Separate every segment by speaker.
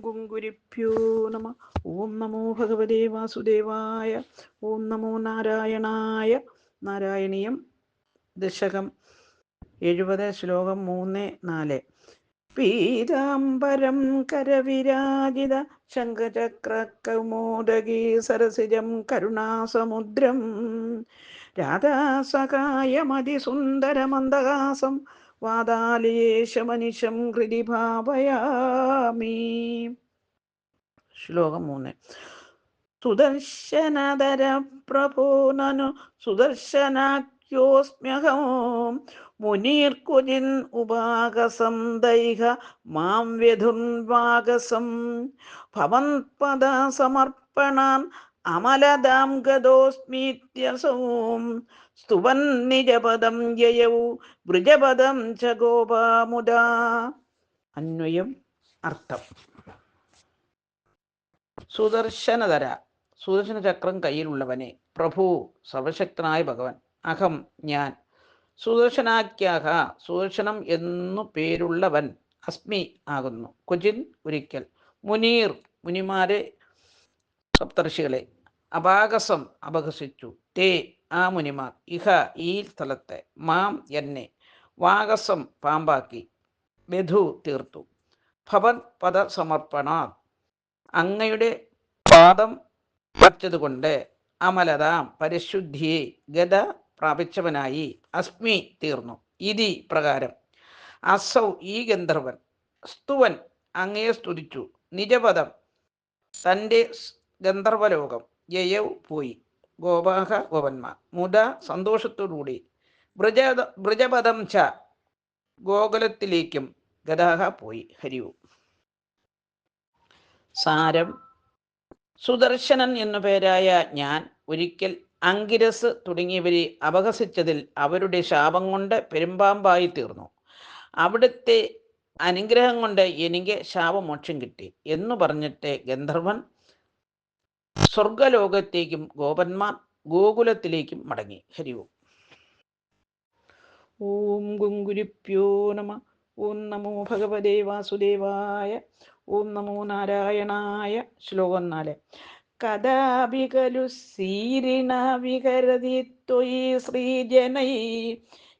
Speaker 1: ഗുങ്കുരിഭ്യോ നമ. ഓം നമോ ഭഗവതേ വാസുദേവായ. ഓം നമോ നാരായണായ. നാരായണീയം ദശകം എഴുപത് ശ്ലോകം മൂന്ന് നാല്. പീതാംബരം കരവിരാജിത. ശങ്കചക്രകൗമോദഗീ സരസിജം കരുണാസമുദ്രം. രാധാസഹായമതിസുന്ദരമന്ദഹാസം വാതാലേശമനിശം ഹൃദി ഭാവയാമി. ശ്ലോകം മൂന്ന്. സുദർശനധര പ്രഭോനനു സുദർശനാഖ്യോസ്മ്യഹം മുനീർക്കുജിൻ ഉപാകസം ദൈഹ മാം വ്യധുർവാകസം ഭവന്പദ സമർപ്പണാൻ അമലദാം ഗതോസ്മീത്യസോം സ്തുവൻ നിജപദം യയൗ വൃജപദം ച ഗോപാമുദ. അന്വയം അർത്ഥം. സുദർശനധര സുദർശന ചക്രം കയ്യിലുള്ളവനെ പ്രഭു സർവശക്തനായ ഭഗവൻ അഹം ഞാൻ. സുദർശനാഖ്യാഹ സുദർശനം എന്നു പേരുള്ളവൻ അസ്മി ആകുന്നു. കുജിൻ ഒരിക്കൽ. മുനീർ മുനിമാരെ സപ്തർഷികളെ അപാകസം അപഹസിച്ചു. തേ ആ മുനിമാർ ഇഹ ഈ സ്ഥലത്തെ മാം എന്നെ വാകസം പാമ്പാക്കി ബധു തീർത്തു. ഭവൻ പദ സമർപ്പണ അങ്ങയുടെ പാദം വച്ചതുകൊണ്ട് അമലതാം പരിശുദ്ധിയെ ഗത പ്രാപിച്ചവനായി അസ്മി തീർന്നു. ഇതി പ്രകാരം അസൗ ഈ ഗന്ധർവൻ സ്തുവൻ അങ്ങയെ സ്തുതിച്ചു. നിജപദം തന്റെ ഗന്ധർവലോകം. യയൗ പോയി. ഗോപാഹ ഗോപന്മാർ. മുത സന്തോഷത്തോടുകൂടി. ബ്രജ ബ്രജപദം ച. ഗോകുലത്തിലേക്കും ഗതാഹ പോയി. ഹരിവും സാരം. സുദർശനൻ എന്നു പേരായ ഞാൻ ഒരിക്കൽ അങ്കിരസ് തുടങ്ങിയവരെ അപഹസിച്ചതിൽ അവരുടെ ശാപം കൊണ്ട് പെരുമ്പാമ്പായി തീർന്നു. അവിടുത്തെ അനുഗ്രഹം കൊണ്ട് എനിക്ക് ശാപമോക്ഷം കിട്ടി എന്നു പറഞ്ഞിട്ട് ഗന്ധർവൻ സ്വർഗലോകത്തേക്കും ഗോപന്മാർ ഗോകുലത്തിലേക്കും മടങ്ങി. ഹരിവും ഓം. ഗുങ്കുരിപ്യോ നമ. ഓം നമോ ഭഗവദേ വാസുദേവായ. ഓം നമോ നാരായണായ. ശ്ലോകം നാല്. കഥാപി ഖലു സീരിണ വികരതി ത്വയി ശ്രീജനൈ.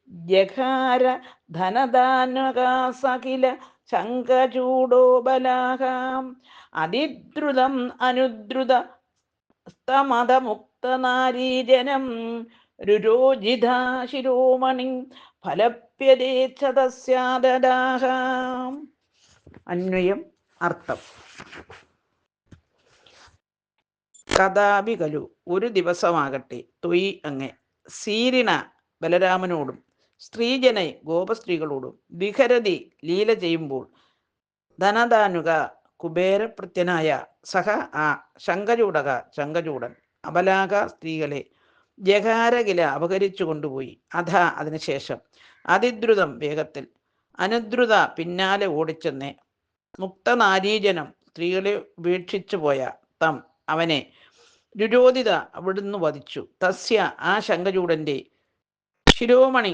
Speaker 1: ജഘാര ധനദാനകാസകില ശങ്കചൂടോ ബലാഹാം അതിദ്രുതം അനുദ്രുത സ്തമതമുക്തനാരീജനം രുരോജിതാ ശിരോമണി ഫലപ്യതേച്ഛതസ്യാദാഹാം അന്വയം അർത്ഥം. കഥാപി കലു ഒരു ദിവസമാകട്ടെ തൊയ് അങ്ങെ. സീരിണ ബലരാമനോടും സ്ത്രീജനെ ഗോപസ്ത്രീകളോടും വിഹരതി ലീല ചെയ്യുമ്പോൾ ധനദാനുക കുബേരപ്രത്യനായ സഹ ആ ശങ്കചൂടക ശങ്കചൂടൻ അബലാക സ്ത്രീകളെ ജഹാരകില അപഹരിച്ചു കൊണ്ടുപോയി. അധ അതിനുശേഷം അതിദ്രുതം വേഗത്തിൽ അനുദ്രുത പിന്നാലെ ഓടിച്ചെന്ന് മുക്തനാരീജനം സ്ത്രീകളെ ഉപേക്ഷിച്ചു പോയ തം അവനെ രുരോധിത അവിടുന്ന് വധിച്ചു. തസ്യ ആ ശങ്കചൂടന്റെ ശിരോമണി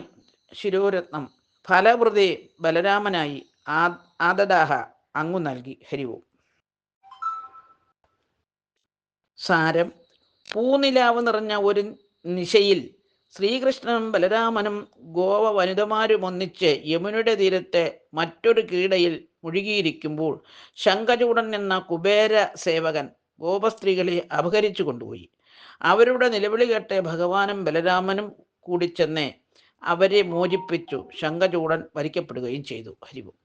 Speaker 1: ശിരോരത്നം ഫലവൃതേ ബലരാമനായി ആ ആദദാഹ അങ്ങു നൽകി ഹരിവും. സാരം പൂനിലാവ് നിറഞ്ഞ ഒരു നിശയിൽ ശ്രീകൃഷ്ണനും ബലരാമനും ഗോവ വനിതമാരും ഒന്നിച്ച് യമുനയുടെ തീരത്തെ മറ്റൊരു കീടയിൽ മുഴുകിയിരിക്കുമ്പോൾ ശങ്കചൂടൻ എന്ന കുബേര സേവകൻ ഗോപസ്ത്രീകളെ അപഹരിച്ചു കൊണ്ടുപോയി. അവരുടെ നിലവിളി കേട്ട് ഭഗവാനും ബലരാമനും കൂടി ചെന്ന് അവരെ മോചിപ്പിച്ചു. ശങ്കചൂടൻ വരിക്കപ്പെടുകയും ചെയ്തു. ഹരിവും.